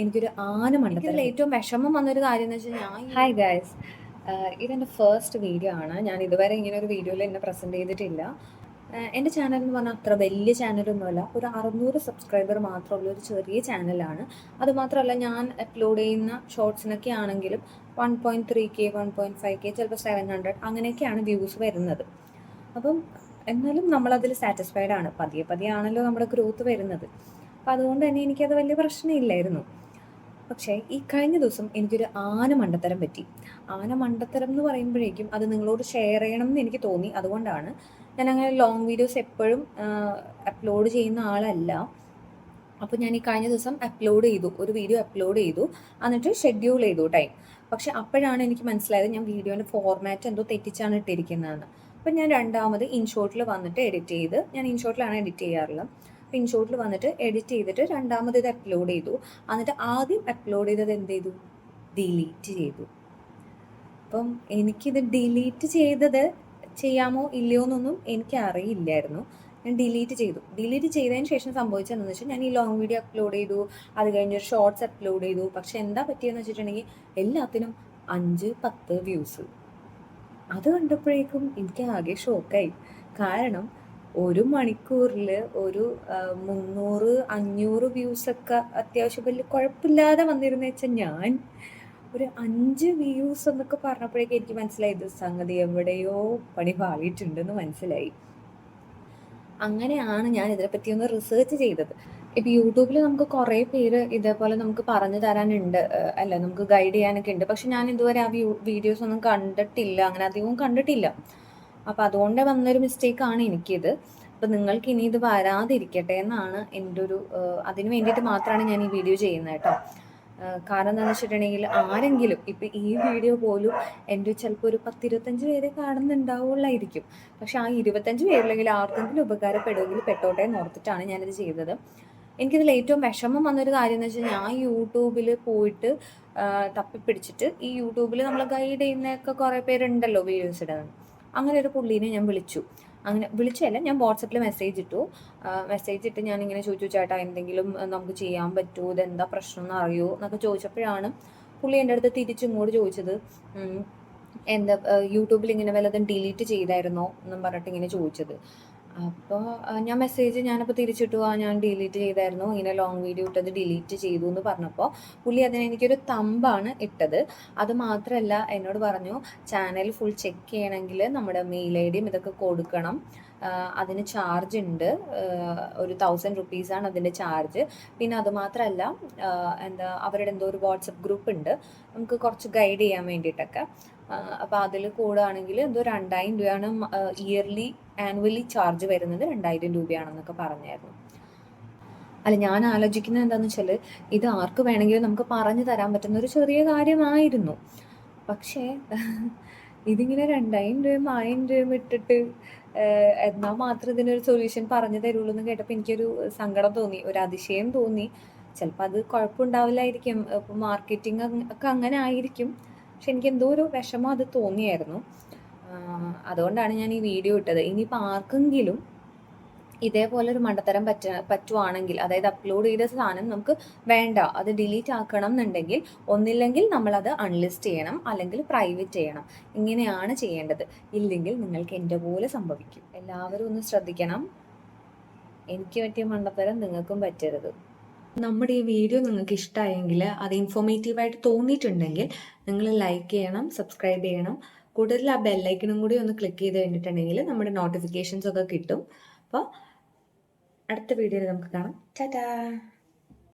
എനിക്കൊരു ആന മണ്ടത്തിൽ ഏറ്റവും വിഷമം വന്നൊരു കാര്യം എന്ന് വെച്ചാൽ ഞാൻ ഹായ് ഗൈസ് ഇതെന്റെ ഫസ്റ്റ് വീഡിയോ ആണ്. ഞാൻ ഇതുവരെ ഇങ്ങനെ ഒരു വീഡിയോയിൽ എന്നെ പ്രസന്റ് ചെയ്തിട്ടില്ല. എന്റെ ചാനൽ എന്ന് പറഞ്ഞാൽ അത്ര വലിയ ചാനലൊന്നുമല്ല ഒരു അറുന്നൂറ് സബ്സ്ക്രൈബർ മാത്രമുള്ള ഒരു ചെറിയ ചാനലാണ് അതുമാത്രമല്ല ഞാൻ അപ്ലോഡ് ചെയ്യുന്ന ഷോർട്സിനൊക്കെ ആണെങ്കിലും one point three K one point five K ചിലപ്പോൾ സെവൻ ഹൺഡ്രഡ് അങ്ങനെയൊക്കെയാണ് വ്യൂസ് വരുന്നത്. അപ്പം എന്നാലും നമ്മളതിൽ സാറ്റിസ്ഫൈഡ് ആണ്. പതിയെ പതിയെ ആണല്ലോ നമ്മുടെ ഗ്രോത്ത് വരുന്നത്. അപ്പം അതുകൊണ്ട് തന്നെ എനിക്കത് വലിയ പ്രശ്നമില്ലായിരുന്നു. പക്ഷേ ഈ കഴിഞ്ഞ ദിവസം എനിക്കൊരു ആന മണ്ടത്തരം പറ്റി. ആന മണ്ടത്തരം എന്ന് പറയുമ്പോഴേക്കും അത് നിങ്ങളോട് ഷെയർ ചെയ്യണം എന്ന് എനിക്ക് തോന്നി. അതുകൊണ്ടാണ് ഞാൻ അങ്ങനെ ലോങ് വീഡിയോസ് എപ്പോഴും അപ്ലോഡ് ചെയ്യുന്ന ആളല്ല. അപ്പോൾ ഞാൻ ഈ കഴിഞ്ഞ ദിവസം അപ്ലോഡ് ചെയ്തു. ഒരു വീഡിയോ അപ്ലോഡ് ചെയ്തു. എന്നിട്ട് ഷെഡ്യൂൾ ചെയ്തു ടൈം പക്ഷെ അപ്പോഴാണ് എനിക്ക് മനസ്സിലായത് ഞാൻ വീഡിയോന്റെ ഫോർമാറ്റ് എന്തോ തെറ്റിച്ചാണ് ഇട്ടിരിക്കുന്നതെന്ന്. അപ്പം ഞാൻ രണ്ടാമത് ഇൻഷോട്ടിൽ വന്നിട്ട് എഡിറ്റ് ചെയ്ത് ഞാൻ ഇൻഷോട്ടിലാണ് എഡിറ്റ് ചെയ്യാറുള്ളത്. അപ്പോൾ ഇൻഷോട്ടിൽ വന്നിട്ട് എഡിറ്റ് ചെയ്തിട്ട് രണ്ടാമത് ഇത് അപ്ലോഡ് ചെയ്തു. എന്നിട്ട് ആദ്യം അപ്ലോഡ് ചെയ്തത് എന്ത് ചെയ്തു? ഡിലീറ്റ് ചെയ്തു. അപ്പം എനിക്കിത് ഡിലീറ്റ് ചെയ്തത് ചെയ്യാമോ ഇല്ലയോ എന്നൊന്നും എനിക്ക് അറിയില്ലായിരുന്നു ഞാൻ ഡിലീറ്റ് ചെയ്തു. ഡിലീറ്റ് ചെയ്തതിന് ശേഷം സംഭവിച്ചതെന്ന് വെച്ചാൽ ഞാൻ ഈ ലോങ് വീഡിയോ അപ്ലോഡ് ചെയ്തു. അത് കഴിഞ്ഞ് ഷോർട്സ് അപ്ലോഡ് ചെയ്തു. പക്ഷെ എന്താ പറ്റിയെന്ന് വെച്ചിട്ടുണ്ടെങ്കിൽ എല്ലാത്തിനും അഞ്ച് പത്ത് വ്യൂസ് അത് കണ്ടപ്പോഴേക്കും എനിക്ക് ആകെ ഷോക്കായി കാരണം ഒരു മണിക്കൂറിൽ ഒരു മുന്നൂറ് അഞ്ഞൂറ് വ്യൂസൊക്കെ അത്യാവശ്യം വലിയ കുഴപ്പമില്ലാതെ വന്നിരുന്നു വെച്ചാൽ ഞാൻ ഒരു അഞ്ച് വ്യൂസ് എന്നൊക്കെ പറഞ്ഞപ്പോഴേക്കും എനിക്ക് മനസ്സിലായി ഇത് സംഗതി എവിടെയോ പണി പാളിയിട്ടുണ്ടെന്ന് മനസ്സിലായി. അങ്ങനെയാണ് ഞാൻ ഇതിനെപ്പറ്റി ഒന്ന് റിസർച്ച് ചെയ്തത്. ഇപ്പം യൂട്യൂബിൽ നമുക്ക് കുറേ പേര് ഇതേപോലെ നമുക്ക് പറഞ്ഞു തരാനുണ്ട് അല്ല നമുക്ക് ഗൈഡ് ചെയ്യാനൊക്കെ ഉണ്ട്. പക്ഷെ ഞാൻ ഇതുവരെ ആ വീഡിയോസ് ഒന്നും കണ്ടിട്ടില്ല. അങ്ങനെ അധികവും കണ്ടിട്ടില്ല. അപ്പം അതുകൊണ്ട് വന്നൊരു മിസ്റ്റേക്കാണ് എനിക്കിത്. അപ്പം നിങ്ങൾക്ക് ഇനി ഇത് വരാതിരിക്കട്ടെ എന്നാണ് എന്റെ ഒരു അതിന് വേണ്ടിയിട്ട് മാത്രമാണ് ഞാൻ ഈ വീഡിയോ ചെയ്യുന്നത് കേട്ടോ. കാരണം എന്താണെന്ന് വെച്ചിട്ടുണ്ടെങ്കിൽ ആരെങ്കിലും ഇപ്പം ഈ വീഡിയോ പോലും എന്റെ ചിലപ്പോൾ ഒരു പത്തിരുപത്തഞ്ച് പേരെ കാണുന്നുണ്ടാവുള്ളായിരിക്കും. പക്ഷെ ആ ഇരുപത്തഞ്ച് പേരിലെങ്കിൽ ആർക്കെങ്കിലും ഉപകാരപ്പെടുമെങ്കിൽ പെട്ടോട്ടെ എന്ന് ഓർത്തിട്ടാണ് ഞാനിത് ചെയ്തത്. എനിക്കിതിൽ ഏറ്റവും വിഷമം വന്നൊരു കാര്യം എന്ന് വെച്ചാൽ ഞാൻ യൂട്യൂബിൽ പോയിട്ട് തപ്പിപ്പിടിച്ചിട്ട് ഈ യൂട്യൂബിൽ നമ്മൾ ഗൈഡ് ചെയ്യുന്നതൊക്കെ കുറേ പേരുണ്ടല്ലോ വീഡിയോസ് ഇടുന്നത് അങ്ങനെ ഒരു പുള്ളീനെ ഞാൻ വിളിച്ചു. അങ്ങനെ വിളിച്ചല്ല ഞാൻ വാട്സപ്പിൽ മെസ്സേജ് ഇട്ടു. മെസ്സേജ് ഇട്ട് ഞാൻ ഇങ്ങനെ ചോദിച്ചു ചേട്ടാ എന്തെങ്കിലും നമുക്ക് ചെയ്യാൻ പറ്റുമോ ഇതെന്താ പ്രശ്നം എന്ന് അറിയുമോ എന്നൊക്കെ ചോദിച്ചപ്പോഴാണ് പുള്ളി എന്റെ അടുത്ത് തിരിച്ചിങ്ങോട്ട് ചോദിച്ചത് എന്താ യൂട്യൂബിൽ ഇങ്ങനെ വല്ലതും ഡിലീറ്റ് ചെയ്തായിരുന്നോ? എന്നും പറഞ്ഞിട്ട് ഇങ്ങനെ ചോദിച്ചത്. അപ്പോൾ ഞാൻ മെസ്സേജ് ഞാനപ്പോൾ തിരിച്ചിട്ടു ആ ഞാൻ ഡിലീറ്റ് ചെയ്തായിരുന്നു. ഇങ്ങനെ ലോങ് വീഡിയോ ഇട്ടത് ഡിലീറ്റ് ചെയ്തു എന്ന് പറഞ്ഞപ്പോൾ പുള്ളി അതിന് എനിക്കൊരു തമ്പാണ് ഇട്ടത്. അത് മാത്രമല്ല എന്നോട് പറഞ്ഞു ചാനൽ ഫുൾ ചെക്ക് ചെയ്യണമെങ്കിൽ നമ്മുടെ മെയിൽ ഐ ഡിയും ഇതൊക്കെ കൊടുക്കണം. അതിന് ചാർജ് ഉണ്ട്. ഒരു തൗസൻഡ് റുപ്പീസാണ് അതിന്റെ ചാർജ് പിന്നെ അത് മാത്രമല്ല എന്താ അവരുടെ എന്തോ ഒരു വാട്സപ്പ് ഗ്രൂപ്പ് ഉണ്ട്. നമുക്ക് കുറച്ച് ഗൈഡ് ചെയ്യാൻ വേണ്ടിയിട്ടൊക്കെ. അപ്പോൾ അതിൽ കൂടുകയാണെങ്കിൽ എന്തോ രണ്ടായിരം രൂപയാണ് ഇയർലി ആനുവലി ചാർജ് വരുന്നത് രണ്ടായിരം രൂപയാണെന്നൊക്കെ പറഞ്ഞായിരുന്നു. അല്ല ഞാൻ ആലോചിക്കുന്നത് എന്താണെന്ന് വെച്ചാൽ ഇത് ആർക്ക് വേണമെങ്കിലും നമുക്ക് പറഞ്ഞു തരാൻ പറ്റുന്ന ഒരു ചെറിയ കാര്യമായിരുന്നു. പക്ഷേ ഇതിങ്ങനെ രണ്ടായിരം രൂപയും ആയിരം രൂപയും ഇട്ടിട്ട് എന്നാൽ മാത്രം ഇതിനൊരു സൊല്യൂഷൻ പറഞ്ഞു തരുള്ളൂ എന്ന് കേട്ടപ്പോൾ എനിക്കൊരു സങ്കടം തോന്നി ഒരു അതിശയം തോന്നി. ചിലപ്പോൾ അത് കുഴപ്പമുണ്ടാവില്ലായിരിക്കും. ഇപ്പോൾ മാർക്കറ്റിംഗ് ഒക്കെ അങ്ങനെ ആയിരിക്കും. പക്ഷെ എനിക്ക് എന്തോ ഒരു വിഷമം അത് തോന്നിയായിരുന്നു. അതുകൊണ്ടാണ് ഞാൻ ഈ വീഡിയോ ഇട്ടത്. ഇനിയിപ്പോൾ ആർക്കെങ്കിലും ഇതേപോലെ ഒരു മണ്ടത്തരം പറ്റ പറ്റുവാണെങ്കിൽ അതായത് അപ്ലോഡ് ചെയ്ത സാധനം നമുക്ക് വേണ്ട അത് ഡിലീറ്റ് ആക്കണം എന്നുണ്ടെങ്കിൽ ഒന്നില്ലെങ്കിൽ നമ്മളത് അൺലിസ്റ്റ് ചെയ്യണം അല്ലെങ്കിൽ പ്രൈവറ്റ് ചെയ്യണം. ഇങ്ങനെയാണ് ചെയ്യേണ്ടത്. ഇല്ലെങ്കിൽ നിങ്ങൾക്ക് എന്റെ പോലെ സംഭവിക്കും. എല്ലാവരും ഒന്ന് ശ്രദ്ധിക്കണം. എനിക്ക് പറ്റിയ മണ്ടത്തരം നിങ്ങൾക്കും പറ്റരുത്. നമ്മുടെ ഈ വീഡിയോ നിങ്ങൾക്ക് ഇഷ്ടമായെങ്കിൽ അത് ഇൻഫോർമേറ്റീവായിട്ട് തോന്നിയിട്ടുണ്ടെങ്കിൽ നിങ്ങൾ ലൈക്ക് ചെയ്യണം സബ്സ്ക്രൈബ് ചെയ്യണം. കൂടുതൽ ആ ബെല്ലൈക്കണും കൂടി ഒന്ന് ക്ലിക്ക് ചെയ്ത് കഴിഞ്ഞിട്ടുണ്ടെങ്കിൽ നമ്മുടെ നോട്ടിഫിക്കേഷൻസ് ഒക്കെ കിട്ടും. അപ്പോൾ അടുത്ത വീഡിയോയിൽ നമുക്ക് കാണാം. ടാറ്റാ